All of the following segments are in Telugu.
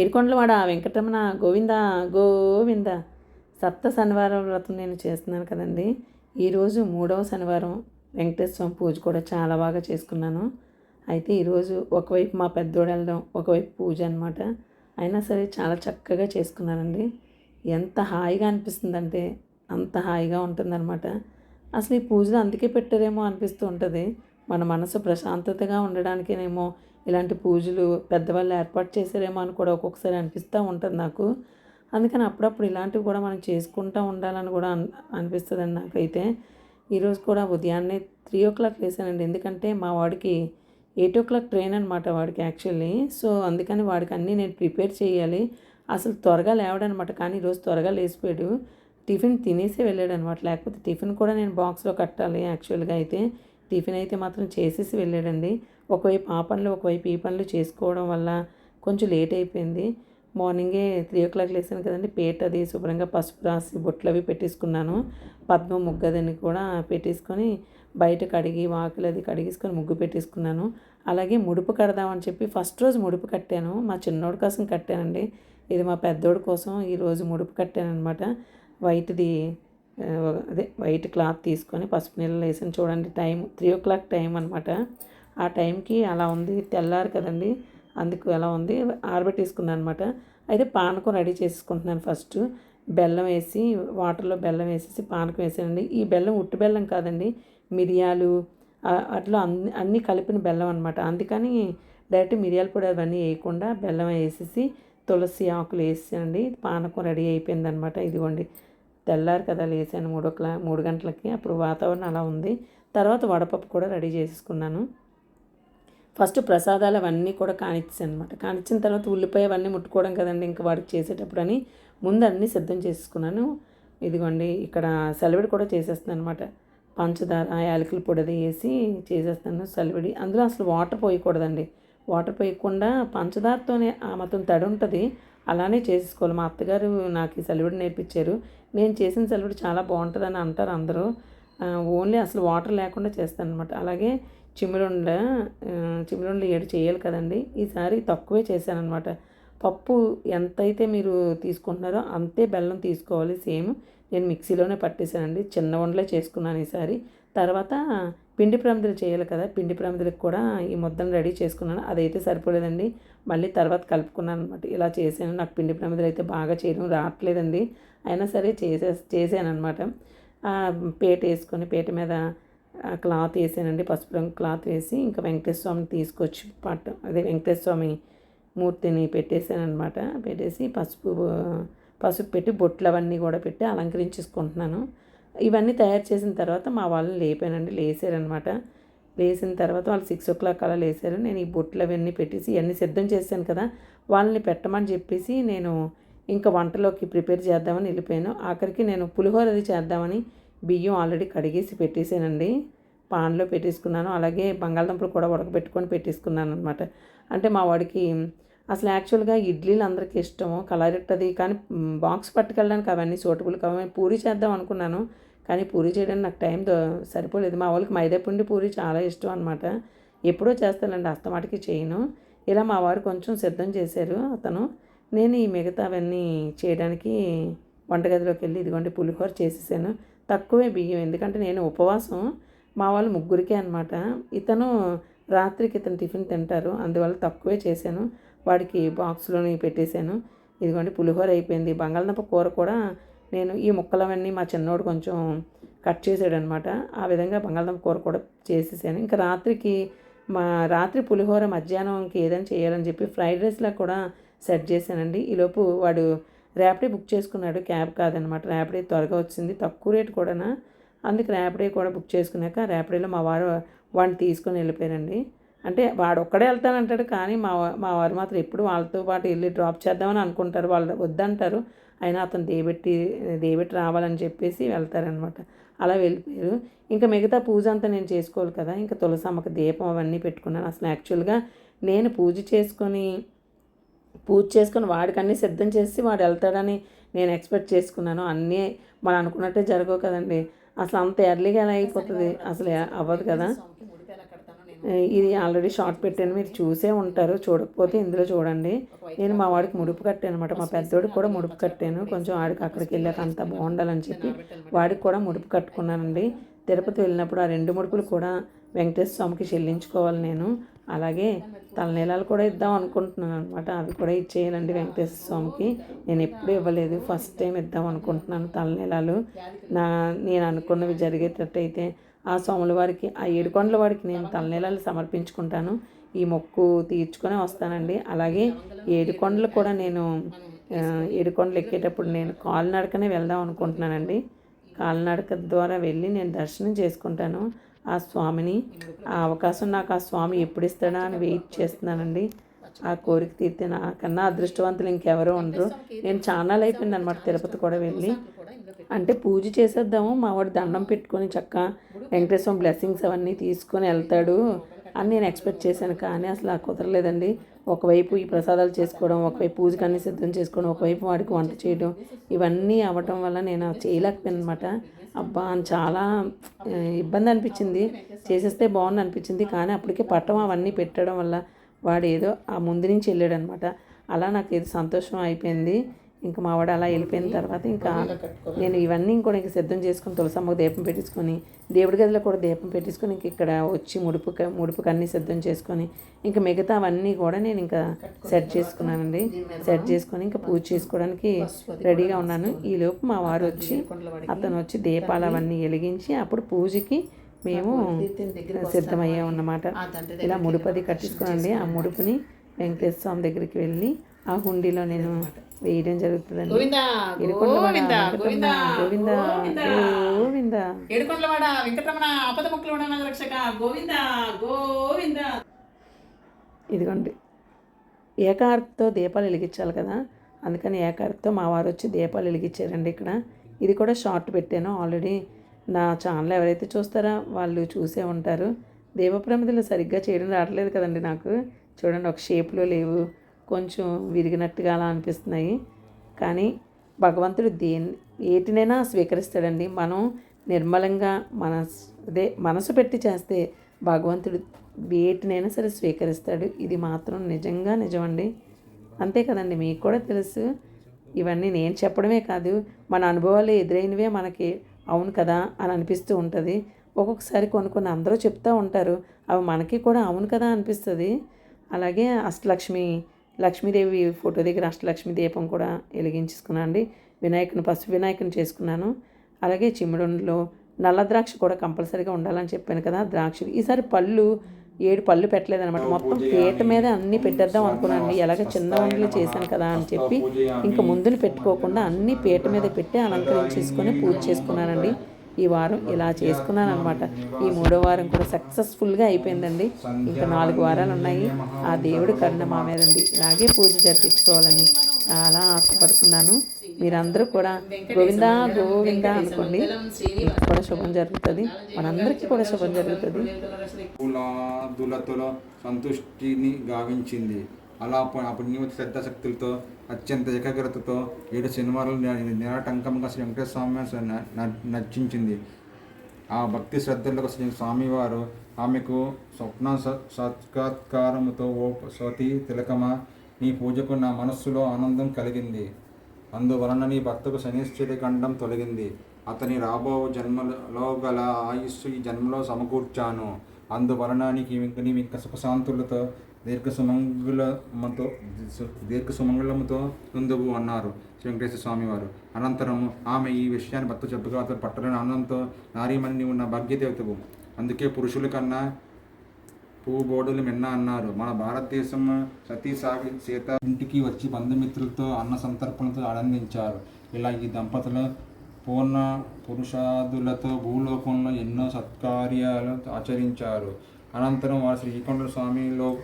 ఏడుకొండలవాడ వెంకటరమణ గోవింద గోవింద. సప్త శనివారం వ్రతం నేను చేస్తున్నాను కదండి. ఈరోజు మూడవ శనివారం. వెంకటేశ్వర స్వామి పూజ కూడా చాలా బాగా చేసుకున్నాను. అయితే ఈరోజు ఒకవైపు మా పెద్దోడు వెళ్ళడం ఒకవైపు పూజ అనమాట అయినా సరే చాలా చక్కగా చేసుకున్నానండి. ఎంత హాయిగా అనిపిస్తుందంటే అంత హాయిగా ఉంటుందన్నమాట. అసలు ఈ పూజలు అందుకే పెట్టారేమో అనిపిస్తూ ఉంటుంది. మన మనసు ప్రశాంతతగా ఉండడానికేనేమో ఇలాంటి పూజలు పెద్దవాళ్ళు ఏర్పాటు చేశారేమో అని కూడా ఒక్కొక్కసారి అనిపిస్తూ ఉంటుంది నాకు. అందుకని అప్పుడప్పుడు ఇలాంటివి కూడా మనం చేసుకుంటూ ఉండాలని కూడా అనిపిస్తుంది అనిపిస్తుందండి నాకైతే. ఈరోజు కూడా ఉదయాన్నే త్రీ ఓ క్లాక్ లేసానండి. ఎందుకంటే మా వాడికి ఎయిట్ ఓ క్లాక్ ట్రైన్ అనమాట వాడికి యాక్చువల్లీ. సో అందుకని వాడికి అన్నీ నేను ప్రిపేర్ చేయాలి. అసలు త్వరగా లేవడనమాట కానీ ఈరోజు త్వరగా లేచిపోయాడు. టిఫిన్ తినేసి వెళ్ళాడు అనమాట లేకపోతే టిఫిన్ కూడా నేను బాక్స్లో కట్టాలి యాక్చువల్గా అయితే. టిఫిన్ అయితే మాత్రం చేసేసి వెళ్ళాడండి. ఒకవైపు ఆ పనులు ఒకవైపు ఈ పనులు చేసుకోవడం వల్ల కొంచెం లేట్ అయిపోయింది. మార్నింగే త్రీ ఓ క్లాక్ లేసాను కదండి. పేట అది శుభ్రంగా పసుపు రాసి బొట్లు అవి పెట్టేసుకున్నాను. పద్మ ముగ్గదని కూడా పెట్టేసుకొని బయట కడిగి వాకిలు అది కడిగేసుకొని ముగ్గు పెట్టేసుకున్నాను. అలాగే ముడుపు కడదామని చెప్పి ఫస్ట్ రోజు ముడుపు కట్టాను. మా చిన్నోడి కోసం కట్టానండి. ఇది మా పెద్దోడి కోసం ఈరోజు ముడుపు కట్టాను అనమాట వైట్ది అదే వైట్ క్లాత్ తీసుకొని పసుపు నీళ్ళు వేసాను. చూడండి time three o'clock time అనమాట ఆ టైంకి అలా ఉంది. తెల్లారు కదండి అందుకు అలా ఉంది. ఆరబెట్టేసుకున్నాను అనమాట అయితే పానకం రెడీ చేసుకుంటున్నాను ఫస్ట్. బెల్లం వేసి వాటర్లో బెల్లం వేసేసి పానకం వేసానండి. ఈ బెల్లం ఉట్టి బెల్లం కాదండి మిరియాలు అట్లా అన్ని అన్నీ కలిపిన బెల్లం అనమాట అందుకని డైరెక్ట్ మిరియాల పొడి అవన్నీ వేయకుండా బెల్లం వేసేసి తులసి ఆకులు వేసానండి. పానకం రెడీ అయిపోయింది అనమాట ఇదిగోండి తెల్లారు కదా లేసాను మూడు క్లా మూడు గంటలకి. అప్పుడు వాతావరణం అలా ఉంది. తర్వాత వడపప్పు కూడా రెడీ చేసుకున్నాను ఫస్ట్ ప్రసాదాలు అవన్నీ కూడా కానిచ్చాను అనమాట కానిచ్చిన తర్వాత ఉల్లిపాయ అవన్నీ ముట్టుకోవడం కదండి ఇంకా వాడికి చేసేటప్పుడు అని ముందు అన్నీ సిద్ధం చేసుకున్నాను ఇదిగోండి ఇక్కడ సెలవిడి కూడా చేసేస్తాను అనమాట పంచదార యాలకుల పొడి అది వేసి చేసేస్తాను సెలవిడి. అందులో అసలు వాటర్ పోయకూడదండి. వాటర్ పోయకుండా పంచదారతోనే ఆ మొత్తం తడి ఉంటుంది. అలానే చేసేసుకోవాలి. మా అత్తగారు నాకు ఈ సెలవిడి నేర్పించారు. నేను చేసిన సెలవిడి చాలా బాగుంటుందని అంటారు అందరూ. ఓన్లీ అసలు వాటర్ లేకుండా చేస్తాను అనమాట అలాగే చిమిరుండ ఆ, చిమిరుండ ఏడు చేయాలి కదండి. ఈసారి తక్కువే చేశానమాట పప్పు ఎంతైతే మీరు తీసుకుంటున్నారో అంతే బెల్లం తీసుకోవాలి సేమ్. నేను మిక్సీలోనే పట్టేశానండి. చిన్న వండలే చేసుకున్నాను ఈసారి. తర్వాత పిండి ప్రమిదలు చేయాలి కదా పిండి ప్రమిదలకు కూడా ఈ ముద్దను రెడీ చేసుకున్నాను. అదైతే సరిపోలేదండి. మళ్ళీ తర్వాత కలుపుకున్నాను అనమాట ఇలా చేశాను. నాకు పిండి ప్రమిదలు అయితే బాగా చేయడం రావట్లేదండి. అయినా సరే చేసే చేశాను అనమాట పేట వేసుకొని పేట మీద క్లాత్ వేసానండి. పసుపు రంగు క్లాత్ వేసి ఇంకా వెంకటేశ్వర స్వామిని తీసుకొచ్చి పట్ట అదే వెంకటేశ్వర స్వామి మూర్తిని పెట్టేశాను అనమాట పెట్టేసి పసుపు పసుపు పెట్టి బొట్లు అవన్నీ కూడా పెట్టి అలంకరించేసుకుంటున్నాను. ఇవన్నీ తయారు చేసిన తర్వాత మా వాళ్ళని లేపానండి లేసారనమాట లేసిన తర్వాత వాళ్ళు సిక్స్ ఓ క్లాక్ అలా లేసారు. నేను ఈ బొట్లు అవన్నీ పెట్టేసి ఇవన్నీ సిద్ధం చేశాను కదా వాళ్ళని పెట్టమని చెప్పేసి నేను ఇంకా వంటలోకి ప్రిపేర్ చేద్దామని వెళ్ళిపోయాను. ఆఖరికి నేను పులిహోర అది చేద్దామని బియ్యం ఆల్రెడీ కడిగేసి పెట్టేసానండి పాన్లో పెట్టేసుకున్నాను. అలాగే బంగాళదుంపలు కూడా ఉడకబెట్టుకొని పెట్టేసుకున్నాను అనమాట అంటే మా వాడికి అసలు యాక్చువల్గా ఇడ్లీలు అందరికీ ఇష్టము కలరెట్టది కానీ బాక్స్ పట్టుకెళ్ళడానికి అవన్నీ సూటబుల్ కావాలి పూరి చేద్దాం అనుకున్నాను. కానీ పూరి చేయడానికి నాకు టైం దో- సరిపోలేదు. మా వాళ్ళకి మైదాపిండి పూరి చాలా ఇష్టం అనమాట ఎప్పుడో చేస్తానండి అస్తమాటికి చేయను. ఇలా మా వారు కొంచెం సిద్ధం చేశారు అతను. నేను ఈ మిగతా అవన్నీ చేయడానికి వంటగదిలోకి వెళ్ళి ఇదిగోండి పులిహోర చేసేసాను. తక్కువే బియ్యం. ఎందుకంటే నేను ఉపవాసం మా వాళ్ళు ముగ్గురికే అనమాట ఇతను రాత్రికి ఇతను టిఫిన్ తింటారు. అందువల్ల తక్కువే చేశాను. వాడికి బాక్స్లోని పెట్టేశాను. ఇదిగోండి పులిహోర అయిపోయింది. బంగాళదుంప కూర కూడా నేను ఈ ముక్కలవన్నీ మా చిన్నోడు కొంచెం కట్ చేసాడనమాట ఆ విధంగా బంగాళదుంప కూర కూడా చేసేసాను. ఇంకా రాత్రికి మా రాత్రి పులిహోర మధ్యాహ్నంకి ఏదైనా చేయాలని చెప్పి ఫ్రైడ్ రైస్లా కూడా సెట్ చేశానండి. ఈలోపు వాడు ర్యాపిడే బుక్ చేసుకున్నాడు. క్యాబ్ కాదనమాట. ర్యాపిడే త్వరగా వచ్చింది. తక్కువ రేటు కూడానా. అందుకు ర్యాపిడే కూడా బుక్ చేసుకున్నాక ర్యాపిడేలో మా వారు వాడిని తీసుకొని వెళ్ళిపోయారండి. అంటే వాడు ఒక్కడే వెళ్తానంటాడు కానీ మా మా వారు మాత్రం ఎప్పుడు వాళ్ళతో పాటు వెళ్ళి డ్రాప్ చేద్దామని అనుకుంటారు. వాళ్ళు వద్దంటారు. అయినా అతను దేబెట్టి దేబెట్టి రావాలని చెప్పేసి వెళ్తారనమాట. అలా వెళ్ళిపోయారు. ఇంకా మిగతా పూజ అంతా నేను చేసుకోవాలి కదా. ఇంకా తులసమ్మకి దీపం అవన్నీ పెట్టుకున్నాను. అసలు యాక్చువల్గా నేను పూజ చేసుకొని పూజ చేసుకొని వాడికన్నీ సిద్ధం చేసి వాడు వెళ్తాడని నేను ఎక్స్పెక్ట్ చేసుకున్నాను. అన్నీ మనం అనుకున్నట్టే జరగవు కదండి. అసలు అంత ఎర్లీగా ఎలా అయిపోతుంది? అసలు అవ్వదు కదా స్వామికి ముడిపు ఎలా కడతానో నేను ఇది ఆల్రెడీ షార్ట్ పెట్టాను మీరు చూసే ఉంటారు చూడకపోతే ఇందులో చూడండి. నేను మా వాడికి ముడుపు కట్టాను అనమాట మా పెద్దోడికి కూడా ముడుపు కట్టాను కొంచెం ఆడికి అక్కడికి వెళ్ళాక అంతా బాగుండాలని చెప్పి వాడికి కూడా ముడుపు కట్టుకున్నానండి. తిరుపతి వెళ్ళినప్పుడు ఆ రెండు ముడుపులు కూడా వెంకటేశ్వర స్వామికి చెల్లించుకోవాలి నేను. అలాగే తలనీలాలు కూడా ఇద్దాం అనుకుంటున్నాను అనమాట అవి కూడా ఇచ్చేయాలండి వెంకటేశ్వర స్వామికి. నేను ఎప్పుడూ ఇవ్వలేదు ఫస్ట్ టైం ఇద్దాం అనుకుంటున్నాను తలనీలాలు. నా నేను అనుకున్నవి జరిగేటట్టయితే ఆ స్వాముల వారికి ఆ ఏడుకొండల వారికి నేను తలనీలాలు సమర్పించుకుంటాను. ఈ మొక్కు తీర్చుకొని వస్తానండి. అలాగే ఏడుకొండలు కూడా నేను ఏడుకొండలు ఎక్కేటప్పుడు నేను కాలినడకనే వెళ్దాం అనుకుంటున్నానండి. కాలినడక ద్వారా వెళ్ళి నేను దర్శనం చేసుకుంటాను. ఆ స్వామిని ఆ అవకాశం నాకు ఆ స్వామి ఎప్పుడు ఇస్తాడా అని వెయిట్ చేస్తున్నానండి. ఆ కోరిక తీర్తే నాకన్నా అదృష్టవంతులు ఇంకెవరూ ఉండరు. నేను చాలా అయిపోయింది అనమాట తిరుపతి కూడా వెళ్ళి. అంటే పూజ చేసేద్దాము మా వాడు దండం పెట్టుకొని చక్క వెంకటేశ్వరం బ్లెస్సింగ్స్ అవన్నీ తీసుకొని వెళ్తాడు అని నేను ఎక్స్పెక్ట్ చేశాను. కానీ అసలు ఆ కుదరలేదండి. ఒకవైపు ఈ ప్రసాదాలు చేసుకోవడం ఒకవైపు పూజకు అన్ని సిద్ధం చేసుకోవడం ఒకవైపు వాడికి వంట చేయడం ఇవన్నీ అవ్వటం వల్ల నేను చేయలేకపోయాను అనమాట అబ్బా చాలా ఇబ్బంది అనిపించింది. చేసేస్తే బాగుంది అనిపించింది. కానీ అప్పటికే పట్టం అవన్నీ పెట్టడం వల్ల వాడు ఏదో ఆ ముందు నుంచి వెళ్ళాడనమాట అలా నాకు ఏదో సంతోషం అయిపోయింది. ఇంకా మా వాడు అలా వెళ్ళిపోయిన తర్వాత ఇంకా నేను ఇవన్నీ కూడా ఇంక సిద్ధం చేసుకుని తులసమ్మకు దీపం పెట్టించుకొని దేవుడి గదిలో కూడా దీపం పెట్టించుకొని ఇంక ఇక్కడ వచ్చి ముడుపు ముడుపుకి అన్నీ సిద్ధం చేసుకొని ఇంకా మిగతా అవన్నీ కూడా నేను ఇంకా సెట్ చేసుకున్నానండి. సెట్ చేసుకొని ఇంకా పూజ చేసుకోవడానికి రెడీగా ఉన్నాను. ఈ లోపు మా వారు వచ్చి అతను వచ్చి దీపాలు అవన్నీ వెలిగించి అప్పుడు పూజకి మేము సిద్ధమయ్యాం అన్నమాట. ఇలా ముడుపది కట్టించుకోనండి. ఆ ముడుపుని వెంకటేశ్వర స్వామి దగ్గరికి వెళ్ళి ఆ హుండీలో నేను వేయడం జరుగుతుందండి. గోవిందా గోవిందా వెంకటరమణ, గోవిందా. గోవిందా. గోవిందా ఏడుకొండలవాడ వెంకటరమణ ఆపద ముక్కులు ఉన్న రక్షక గోవిందా గోవిందా. ఇదిగోండి. ఏకార్తితో దీపాలు వెలిగించాలి కదా. అందుకని ఏకార్తితో మా వారు వచ్చి దీపాలు వెలిగించారండి ఇక్కడ. ఇది కూడా షార్ట్ పెట్టాను ఆల్రెడీ. నా ఛానల్ ఎవరైతే చూస్తారో వాళ్ళు చూసే ఉంటారు. దేవప్రమిదలు సరిగ్గా చేయడం రావట్లేదు కదండి నాకు. చూడండి ఒక షేప్లో లేవు. కొంచెం విరిగినట్టుగా అలా అనిపిస్తున్నాయి. కానీ భగవంతుడు దేని ఏటినైనా స్వీకరిస్తాడండి. మనం నిర్మలంగా మనస్ అదే మనసు పెట్టి చేస్తే భగవంతుడు వేటినైనా సరే స్వీకరిస్తాడు. ఇది మాత్రం నిజంగా నిజమండి. అంతే కదండి. మీకు కూడా తెలుసు. ఇవన్నీ నేను చెప్పడమే కాదు. మన అనుభవాలు ఎదురైనవే మనకి అవును కదా అని అనిపిస్తూ ఉంటుంది. ఒక్కొక్కసారి కొన్ని కొన్ని అందరూ చెప్తూ ఉంటారు. అవి మనకి కూడా అవును కదా అనిపిస్తుంది. అలాగే అష్టలక్ష్మి లక్ష్మీదేవి ఫోటో దగ్గర అష్టలక్ష్మి దీపం కూడా వెలిగించుకున్నాను అండి వినాయకుని పసుపు వినాయకుని చేసుకున్నాను. అలాగే చిమ్మిడుండలో నల్ల ద్రాక్ష కూడా కంపల్సరీగా ఉండాలని చెప్పాను కదా ద్రాక్ష. ఈసారి పళ్ళు ఏడు పళ్ళు పెట్టలేదు అనమాట మొత్తం పీట మీద అన్నీ పెట్టేద్దాం అనుకున్నాను ఎలాగ చిన్న వంటలు చేశాను కదా అని చెప్పి ఇంకా ముందుని పెట్టుకోకుండా అన్ని పీట మీద పెట్టి అలంకరించేసుకొని పూజ చేసుకున్నానండి. ఈ వారం ఇలా చేసుకున్నాను అనమాట ఈ మూడో వారం కూడా సక్సెస్ఫుల్గా అయిపోయిందండి. ఇంకా నాలుగు వారాలు ఉన్నాయి. ఆ దేవుడు కరుణ మా మీద ఉంది. ఇలాగే పూజ జరిపించుకోవాలని చాలా ఆశపడుతున్నాను. మీరందరూ కూడా గోవిందా గోవిందా అనుకోండి. మీకు కూడా శుభం జరుగుతుంది. మనందరికీ కూడా శుభం జరుగుతుంది. సంతుష్టిని గావించింది. అలా ప- పుణ్యవతి శ్రద్ధాశక్తులతో అత్యంత ఏకాగ్రతతో ఏడు శనివారాలు నిరాటంకంగా శ్రీ వెంకటేశ్వర స్వామి స- నర్చించింది. ఆ భక్తి శ్రద్ధలకు శ్రీ స్వామివారు ఆమెకు స్వప్న స- సాక్షాత్కారముతో ఓ సతీ తిలకమా నీ పూజకు నా మనస్సులో ఆనందం కలిగింది. అందువలన నీ భర్తకు శనీశ్వరి ఖండం తొలగింది. అతని రాబో జన్మలో గల ఆయుస్సు ఈ జన్మలో సమకూర్చాను. అందువలన నీకు ఇంక ఇంకా సుఖశాంతులతో దీర్ఘ సుమంగులమ్మతో దీర్ఘ సుమంగళముతో నుందువు అన్నారు శ్రీ వెంకటేశ్వర స్వామి వారు అనంతరం ఆమె ఈ విషయాన్ని భర్త చెప్పగా అతను పట్టలేని ఆనందంతో నారీమణి నీవు నా భాగ్యదేవతవు అందుకే పురుషుల కన్నా పువ్వు బోడలు మిన్న అన్నారు. మన భారతదేశం సతీ సాగి సీత ఇంటికి వచ్చి బంధుమిత్రులతో అన్న సంతర్పణతో ఆనందించారు. ఇలా ఈ దంపతులు పూర్ణ పురుషాదులతో భూలోకంలో ఎన్నో సత్కార్యాలు ఆచరించారు. అనంతరం వారు శ్రీకొండ స్వామిలో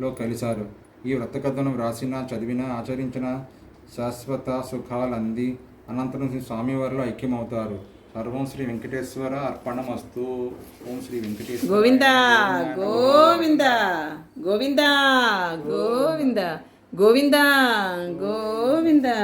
లో కలిశారు ఈ వ్రత కథను వ్రాసిన చదివిన ఆచరించిన శాశ్వత సుఖాలంది. అనంతరం శ్రీ స్వామివారిలో ఐక్యమవుతారు. సర్వం శ్రీ వెంకటేశ్వర అర్పణమస్తు. ఓం శ్రీ వెంకటేశ్వర గోవిందా గోవిందా గోవిందా గోవిందా గోవిందా గోవిందా.